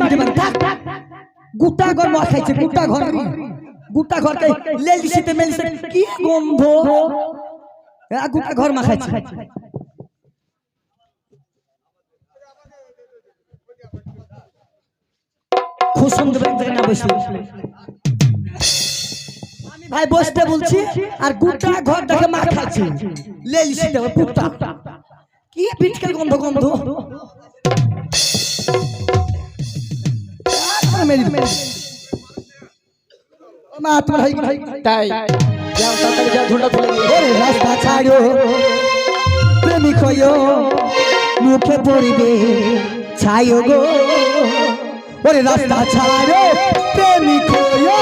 মিটে মানে থাক গুটা ঘর মা খাইছে গুটা ঘর গুটা ঘর খাই লেলিসিতে মেলিসে কি গন্ধ? গুটা ঘর মা খাইছে খুব সুন্দর এক জায়গায় না বসে। আমি ভাই বসতে বলছি আর গুটা ঘর দেখে মা খাচ্ছে। লেলিসিতে কি পিটকেল গন্ধ গন্ধ? মেরি দিবে ও মা তোমার ভাই তাই। যাও তাড়াতাড়ি যাও ঝুঁটা তুলে নিয়ে। রাস্তা ছাড়ো। প্রেমিক হইও মুখে পড়িবে ছাইও গো। ওরে রাস্তা ছাড়ো। প্রেমিক হইও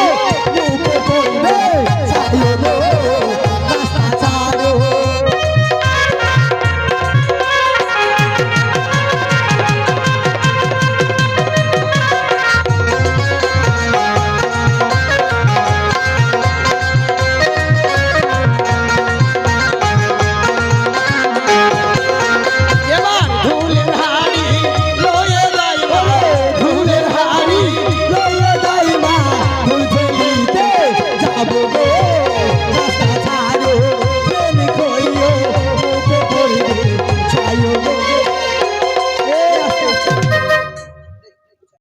যাব